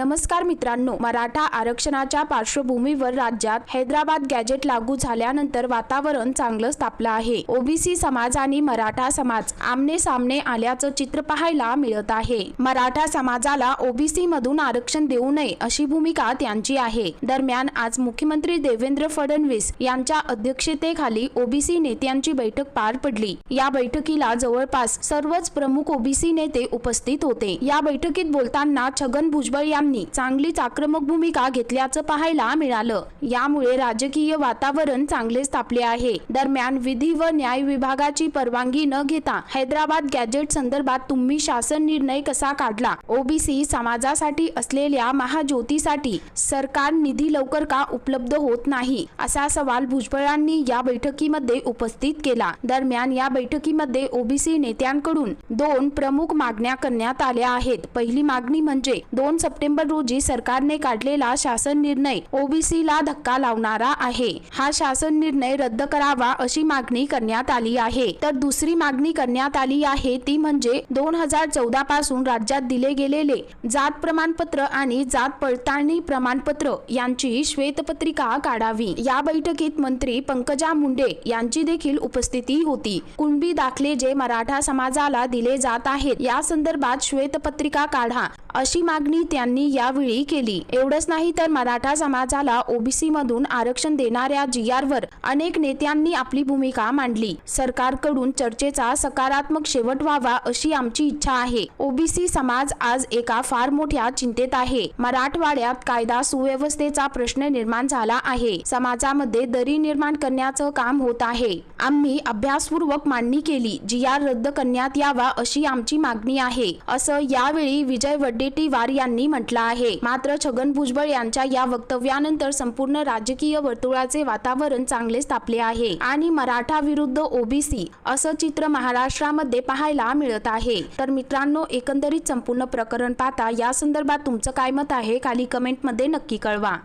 नमस्कार मित्रांनो मराठा आरक्षणाच्या पार्श्वभूमीवर राज्यात हैदराबाद गॅजेट लागू झाल्यानंतर वातावरण चांगलं तापलं आहे. ओबीसी समाज आणि मराठा समाज आमने सामने आल्याचं चित्र पाहायला मिळत आहे. मराठा समाजाला ओबीसी मधून आरक्षण देऊ नये अशी भूमिका त्यांची आहे. दरम्यान आज मुख्यमंत्री देवेंद्र फडणवीस यांच्या अध्यक्षतेखाली ओबीसी नेत्यांची बैठक पार पडली. या बैठकीला जवळपास सर्वच प्रमुख ओबीसी नेते उपस्थित होते. या बैठकीत बोलताना छगन भुजबळ यांनी चांगलीच आक्रमक भूमिका घेतल्याचं पाहायला मिळालं. यामुळे राजकीय वातावरण चांगलेच तापले आहे. दरम्यान विधी व न्याय विभागाची परवानगी न घेता हैदराबाद गॅजेट संदर्भात तुम्ही शासन निर्णय कसा काढला? ओबीसी समाजासाठी असलेल्या महाज्योतीसाठी सरकार निधी लवकर का उपलब्ध होत नाही? असा सवाल भुजबळांनी या बैठकीमध्ये उपस्थित केला. दरम्यान या बैठकीमध्ये ओबीसी नेत्यांकडून दोन प्रमुख मागण्या करण्यात आल्या आहेत. पहिली मागणी म्हणजे दोन सप्टेंबर रोजी सरकारने काढलेला शासन निर्णय ओबीसीला धक्का लावणारा आहे. हा शासन निर्णय रद्द करावा अशी मागणी करण्यात आली आहे. तर दुसरी मागणी करण्यात आली आहे ती म्हणजे दोन हजार चौदा पासून राज्यात दिले गेलेले जात प्रमाणपत्र आणि जात पडताळणी प्रमाणपत्र यांची श्वेतपत्रिका काढावी. या बैठकीत मंत्री पंकजा मुंडे यांची देखील उपस्थिती होती. कुणबी दाखले जे मराठा समाजाला दिले जात आहेत या संदर्भात श्वेतपत्रिका काढा. अशी मागणी त्यांनी यावेळी केली. एवढंच नाही तर मराठा समाजाला ओबीसी मधून आरक्षण देणाऱ्या जी वर अनेक नेत्यांनी आपली भूमिका मांडली. सरकारकडून चर्चेचा सकारात्मक शेवट व्हावा अशी आमची इच्छा आहे. ओबीसी समाज आज एका फार मोठ्या चिंतेत आहे. मराठवाड्यात कायदा सुव्यवस्थेचा प्रश्न निर्माण झाला आहे. समाजामध्ये दरी निर्माण करण्याचं काम होत आहे. आम्ही अभ्यासपूर्वक मांडणी केली जी आर रद्द करण्यात यावा अशी आमची मागणी आहे. असं यावेळी विजय वड वड्डेटीवार यांनी म्हटलं आहे. मात्र छगन भुजबळ यांच्या या वक्तव्यानंतर संपूर्ण राजकीय वर्तुळाचे वातावरण चांगलेच तापले आहे. आणि मराठा विरुद्ध ओबीसी असं चित्र महाराष्ट्रामध्ये पाहायला मिळत आहे. तर मित्रांनो एकंदरीत संपूर्ण प्रकरण पाहता या संदर्भात तुमचं काय मत आहे? खाली कमेंटमध्ये नक्की कळवा.